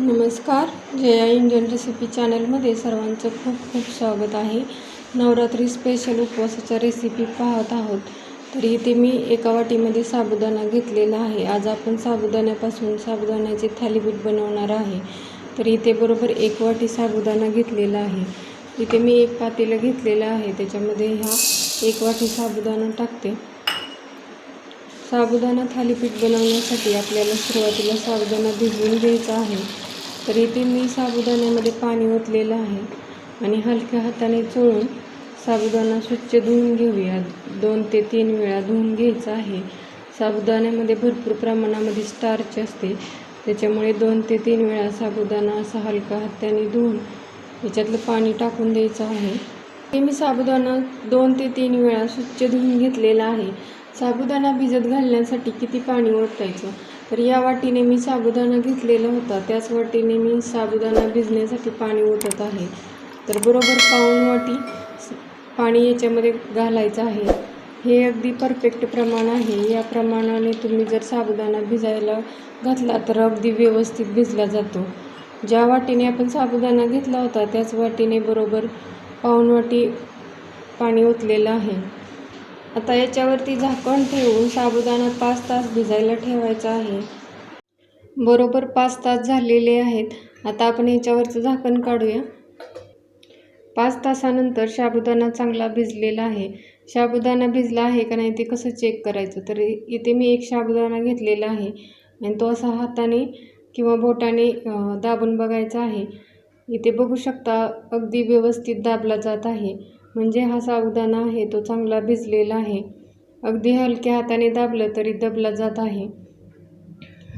नमस्कार. Jaya Indian recipe चॅनलमध्ये सर्वांचं खूप खूप स्वागत आहे. नवरात्री स्पेशल उपवासाच्या रेसिपी पाहत आहोत. तर इथे मी एका वाटीमध्ये साबुदाणा घेतलेला आहे. आज आपण साबुदाण्यापासून साबुदाण्याचे थालीपीठ बनवणार आहे. तर इथे बरोबर एक वाटी साबुदाणा घेतलेला आहे. इथे मी एक पातेलं घेतलेलं आहे. त्याच्यामध्ये ह्या एक वाटी साबुदाणा टाकते. साबुदाणा थालीपीठ बनवण्यासाठी आपल्याला सुरुवातीला साबुदाणा भिजवून घ्यायचा आहे. तर इथे मी साबुदाण्यामध्ये पाणी ओतलेलं आहे आणि हलक्या हाताने चोळून साबुदाणा स्वच्छ धुवून घेऊया. दोन ते तीन वेळा धुवून घ्यायचा आहे. साबुदाण्यामध्ये भरपूर प्रमाणामध्ये स्टार्च असते. त्याच्यामुळे दोन ते तीन वेळा साबुदाणा असा हलक्या हाताने धुवून याच्यातलं पाणी टाकून द्यायचं आहे. हे मी साबुदाणा दोन ते तीन वेळा स्वच्छ धुवून घेतलेला आहे. साबुदाणा भिजत घालण्यासाठी किती पाणी ओतायचं? तर या वाटीने मी साबुदाणा घेतलेला होता. त्याच वाटीने मी साबुदाणा भिजण्यासाठी पाणी ओतत आहे. तर बरोबर पाऊण वाटी पाणी याच्यामध्ये घालायचं आहे. हे अगदी परफेक्ट प्रमाण आहे. या प्रमाणाने तुम्ही जर साबुदाणा भिजायला घातला तर अगदी व्यवस्थित भिजला जातो. ज्या वाटीने आपण साबुदाणा घेतला होता त्याच वाटीने बरोबर पाऊन वाटी पाणी ओतलेलं आहे. आता याच्यावरती झाकण ठेवून साबुदाणा पाच तास भिजायला ठेवायचा आहे. बरोबर पाच तास झालेले आहेत. आता आपण याच्यावरचं झाकण काढूया. पाच तासानंतर साबुदाणा चांगला भिजलेला आहे. साबुदाणा भिजला आहे का नाही ते कसं चेक करायचं? तर इथे मी एक साबुदाणा घेतलेला आहे. आणि तो असा हाताने किंवा बोटाने दाबून बघायचा आहे. इथे बघू शकता अगदी व्यवस्थित दाबला जात आहे. म्हणजे हा साबुदाणा आहे तो चांगला भिजलेला आहे. अगदी हलक्या हाताने दाबलं तरी दबला जात आहे.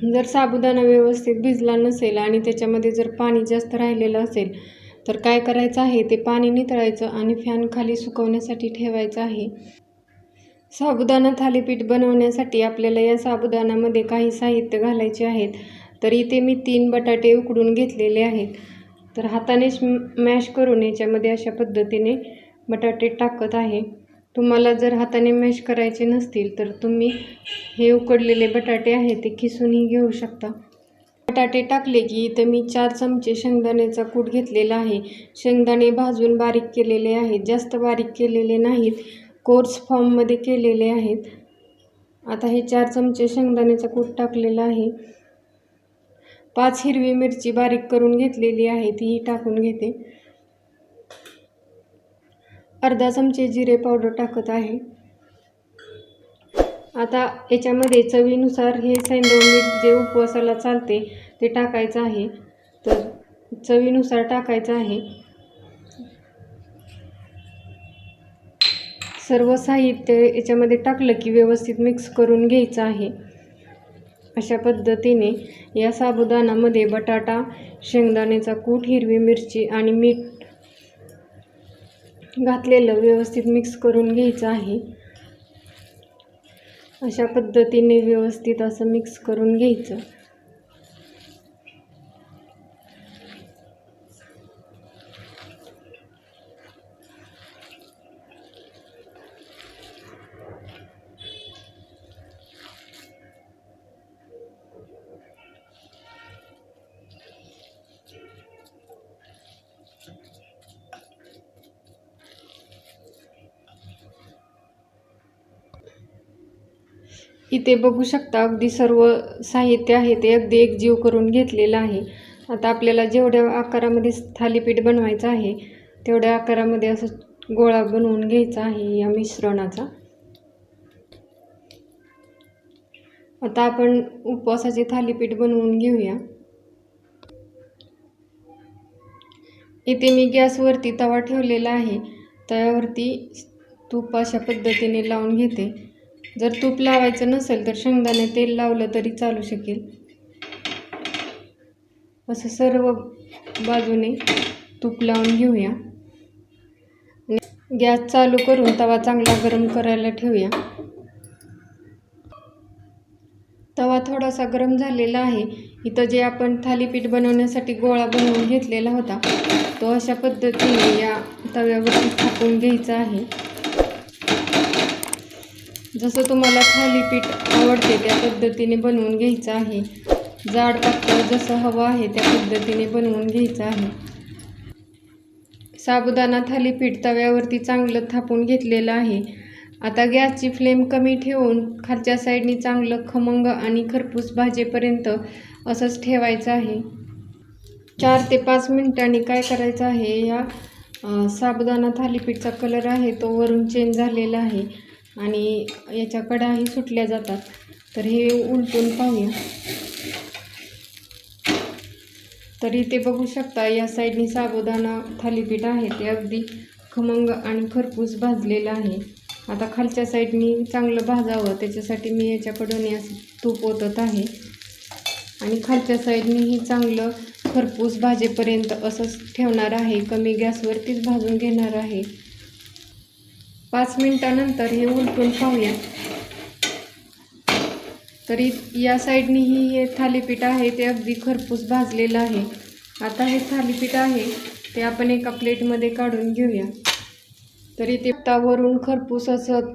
जर साबुदाणा व्यवस्थित भिजला नसेल आणि त्याच्यामध्ये जर पाणी जास्त राहिलेलं असेल तर काय करायचं आहे? ते पाणी नितळायचं आणि फॅन खाली सुकवण्यासाठी ठेवायचं आहे. साबुदाणा थालीपीठ बनवण्यासाठी आपल्याला या साबुदाणामध्ये काही साहित्य घालायचे आहेत. तर इथे मी तीन बटाटे उकडून घेतलेले आहेत. तर हाताने मॅश करून याच्यामध्ये अशा पद्धतीने बटाटे टाकत आहे. तुम्हाला जर हाताने मॅश करायचे नसतील तर तुम्ही हे उकडलेले बटाटे आहे ते खिसूनही घेऊ शकता. बटाटे टाकले की इथं मी चार चमचे शेंगदाण्याचा कूट घेतलेला आहे. शेंगदाणे भाजून बारीक केलेले आहेत. जास्त बारीक केलेले नाहीत. कोर्स फॉर्ममध्ये केलेले आहेत. आता हे चार चमचे शेंगदाण्याचा कूट टाकलेला आहे. पाच हिरवी मिरची बारीक करून घेतलेली आहे. तीही टाकून घेते. अर्धा चमचे जिरे पावडर टाकत आहे. आता याच्यामध्ये चवीनुसार हे सैंदव मीठ जे उपवासाला चालते ते टाकायचं आहे. तर चवीनुसार टाकायचं आहे. सर्व साहित्य याच्यामध्ये टाकलं की व्यवस्थित मिक्स करून घ्यायचं आहे. अशा पद्धतीने या साबुदाणामध्ये बटाटा शेंगदाण्याचा कूट हिरवी मिरची आणि मीठ घातलेलं व्यवस्थित मिक्स करून घ्यायचं आहे. अशा पद्धतीने व्यवस्थित असं मिक्स करून घ्यायचं. इथे बघू शकता. अगदी सर्व साहित्य आहे ते अगदी एकजीव करून घेतलेलं आहे. आता आपल्याला जेवढ्या आकारामध्ये थालीपीठ बनवायचं आहे तेवढ्या आकारामध्ये असं गोळा बनवून घ्यायचा आहे या मिश्रणाचा. आता आपण उपवासाचे थालीपीठ बनवून घेऊया. इथे मी गॅसवरती तवा ठेवलेला आहे. तव्यावरती तूप अशा पद्धतीने लावून घेते. जर तूप लावायचं नसेल तर शेंगदाणे तेल लावलं तरी चालू शकेल. असं सर्व बाजूने तूप लावून घेऊया. गॅस चालू करून तवा चांगला गरम करायला ठेवूया. तवा थोडासा गरम झालेला आहे. इथं जे आपण थालीपीठ बनवण्यासाठी गोळा बनवून घेतलेला होता तो अशा पद्धतीने या तव्यावरती थापून घ्यायचा आहे. जसं तुम्हाला थालीपीठ आवडते त्या पद्धतीने बनवून घ्यायचं आहे. जाड पातळ जसं हवं आहे त्या पद्धतीने बनवून घ्यायचं आहे. साबुदाणा थालीपीठ तव्यावरती चांगलं थापून घेतलेलं आहे. आता गॅसची फ्लेम कमी ठेवून खालच्या साईडनी चांगलं खमंग आणि खरपूस भाजेपर्यंत असंच ठेवायचं आहे. चार ते पाच मिनिटांनी काय करायचं आहे या साबुदाणा थालीपीठचा कलर आहे तो वरून चेंज झालेला आहे. आणि याच्या कडाही सुटल्या जातात. तर हे उलटून पाहूया. तर इथे बघू शकता या साईडनी साबुदाणा थालीपीठ आहे ते अगदी खमंग आणि खरपूस भाजलेलं आहे. आता खालच्या साईडनी चांगलं भाजावं त्याच्यासाठी मी याच्याकडून या तूप ओतत आहे. आणि खालच्या साईडनीही चांगलं खरपूस भाजेपर्यंत असंच ठेवणार आहे. कमी गॅसवरतीच भाजून घेणार आहे. पाच मिनटानंतर हे उलटून पाहूया तरी या साईडनीही हे थालीपीठ आहे ते अगदी खरपूस भाजलेलं आहे. आता हे थालीपीठ आहे ते आपण एका प्लेटमध्ये काढून घेऊया. तरी ते तावरून खरपूस असं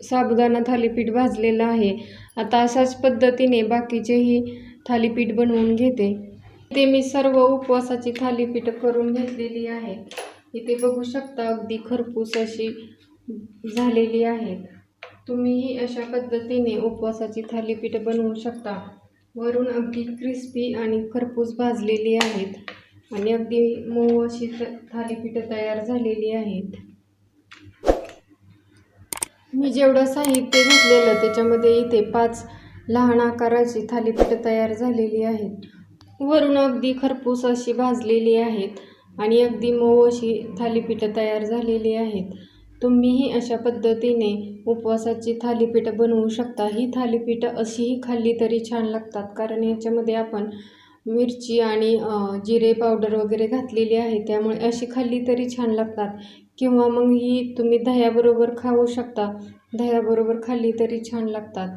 साबुदाणा थालीपीठ भाजलेलं आहे. आता अशाच पद्धतीने बाकीचेही थालीपीठ बनवून घेते. इथे मी सर्व उपवासाची थालीपीठ करून घेतलेली आहे. इथे बघू शकता अगदी खरपूस अशी झालेली आहेत. तुम्हीही अशा पद्धतीने उपवासाची थालीपीठ बनवू शकता. वरून अगदी क्रिस्पी आणि खरपूस भाजलेली आहेत आणि अगदी मऊ अशी थालीपीठ थालीपीठं तयार झालेली आहेत. मी जेवढं साहित्य घेतलेलं त्याच्यामध्ये इथे पाच लहान आकाराची थालीपीठं तयार झालेली आहेत. वरून अगदी खरपूस अशी भाजलेली आहेत आणि अगदी मऊ अशी थालीपीठं तयार झालेली आहेत. तुम्हीही अशा पद्धतीने उपवासाची थालीपीठं बनवू शकता. ही थालीपीठं अशीही खाल्ली तरी छान लागतात. कारण याच्यामध्ये आपण मिरची आणि जिरे पावडर वगैरे घातलेली आहे. त्यामुळे अशी खाल्ली तरी छान लागतात. किंवा मग ही तुम्ही दह्याबरोबर खाऊ शकता. दह्याबरोबर खाल्ली तरी छान लागतात.